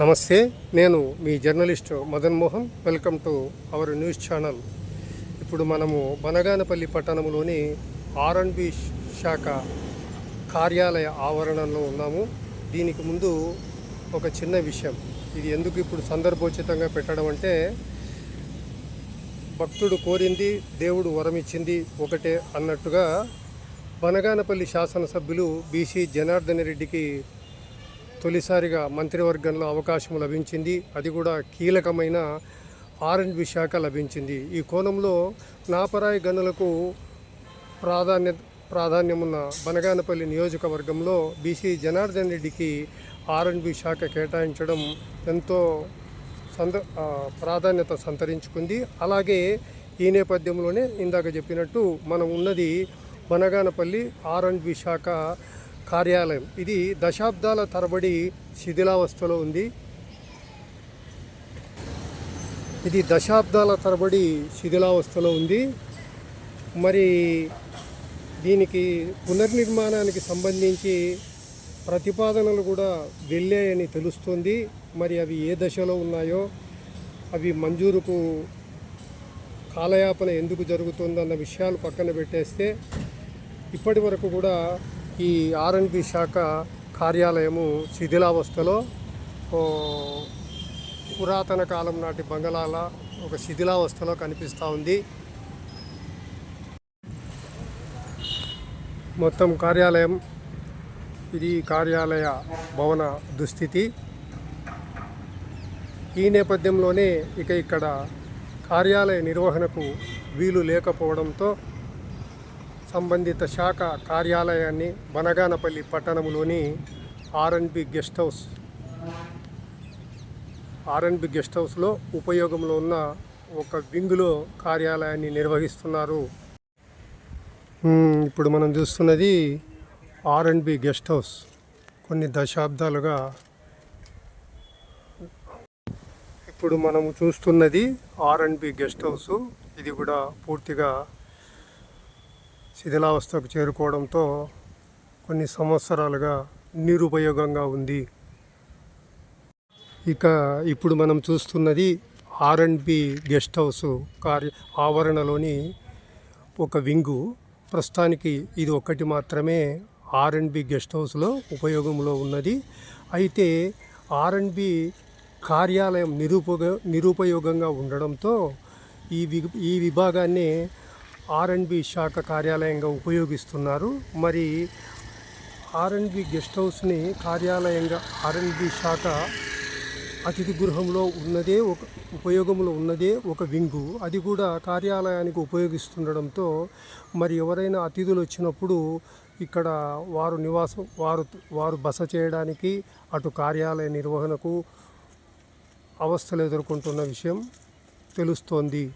నమస్తే నేను మీ journalist Madan Mohan. Welcome to our news channel. ఇప్పుడు మనము బనగానపల్లి పట్టణంలోని ఆర్ఎండ్బి శాఖ కార్యాలయ ఆవరణలో ఉన్నాము. దీనికి ముందు ఒక చిన్న విషయం. ఇది ఎందుకు ఇప్పుడు సందర్భోచితంగా పెట్టడం అంటే భక్తుడు కోరింది దేవుడు వరమిచ్చింది ఒకటే అన్నట్టుగా బనగానపల్లి శాసనసభ్యులు బీసీ జనార్దన్ రెడ్డికి తొలిసారిగా మంత్రివర్గంలో అవకాశం లభించింది. అది కూడా కీలకమైన ఆర్ఎండ్బి శాఖ లభించింది. ఈ కోణంలో నాపరాయి గనులకు ప్రాధాన్యత ప్రాధాన్యమున్న బనగానపల్లి నియోజకవర్గంలో బీసీ జనార్దన్ రెడ్డికి ఆర్ఎండ్బి శాఖ కేటాయించడం ఎంతో సంద ప్రాధాన్యత సంతరించుకుంది. అలాగే ఈ నేపథ్యంలోనే ఇందాక చెప్పినట్టు మనం ఉన్నది బనగానపల్లి ఆర్ఎండ్బి శాఖ కార్యాలయం. ఇది దశాబ్దాల తరబడి శిథిలావస్థలో ఉంది. ఇది దశాబ్దాల తరబడి శిథిలావస్థలో ఉంది. మరి దీనికి పునర్నిర్మాణానికి సంబంధించి ప్రతిపాదనలు కూడా వెళ్ళాయని తెలుస్తుంది. మరి అవి ఏ దశలో ఉన్నాయో అవి మంజూరుకు కాలయాపన ఎందుకు జరుగుతుందన్న విషయాలు పక్కన పెట్టేస్తే ఇప్పటి వరకు కూడా ఈ ఆర్ఎన్బి శాఖ కార్యాలయము శిథిలావస్థలో పురాతన కాలం నాటి బంగళాల ఒక శిథిలావస్థలో కనిపిస్తూ ఉంది. మొత్తం కార్యాలయం ఇది కార్యాలయ భవన దుస్థితి. ఈ నేపథ్యంలోనే ఇక ఇక్కడ కార్యాలయ నిర్వహణకు వీలు లేకపోవడంతో సంబంధిత శాఖ కార్యాలయాన్ని బనగానపల్లి పట్టణంలోని RNB guest house. RNB guest హౌస్లో ఉపయోగంలో ఉన్న ఒక వింగులో కార్యాలయాన్ని నిర్వహిస్తున్నారు. ఇప్పుడు మనం చూస్తున్నది ఆర్ఎన్బి గెస్ట్ హౌస్. కొన్ని దశాబ్దాలుగా ఇప్పుడు మనము చూస్తున్నది ఆర్ఎన్బి గెస్ట్ హౌస్. ఇది కూడా పూర్తిగా శిథిలావస్థకు చేరుకోవడంతో కొన్ని సంవత్సరాలుగా నిరుపయోగంగా ఉంది. ఇక ఇప్పుడు మనం చూస్తున్నది R and B guest house కార్య ఆవరణలోని ఒక వింగు. ప్రస్తుతానికి ఇది ఒక్కటి మాత్రమే ఆర్ అండ్ బి గెస్ట్ హౌస్లో ఉపయోగంలో ఉన్నది. అయితే ఆర్ అండ్ బి కార్యాలయం నిరుపయోగ నిరుపయోగంగా ఉండడంతో ఈ వి ఈ విభాగాన్ని ఆర్ శాఖ కార్యాలయంగా ఉపయోగిస్తున్నారు. మరి ఆర్ గెస్ట్ హౌస్ని కార్యాలయంగా ఆర్ఎండ్బి శాఖ అతిథి గృహంలో ఉన్నదే ఒక ఉపయోగంలో ఉన్నదే ఒక వింగు. అది కూడా కార్యాలయానికి ఉపయోగిస్తుండడంతో మరి ఎవరైనా అతిథులు వచ్చినప్పుడు ఇక్కడ వారు నివాసం వారు వారు బస చేయడానికి అటు కార్యాలయ నిర్వహణకు అవస్థలు ఎదుర్కొంటున్న విషయం తెలుస్తోంది.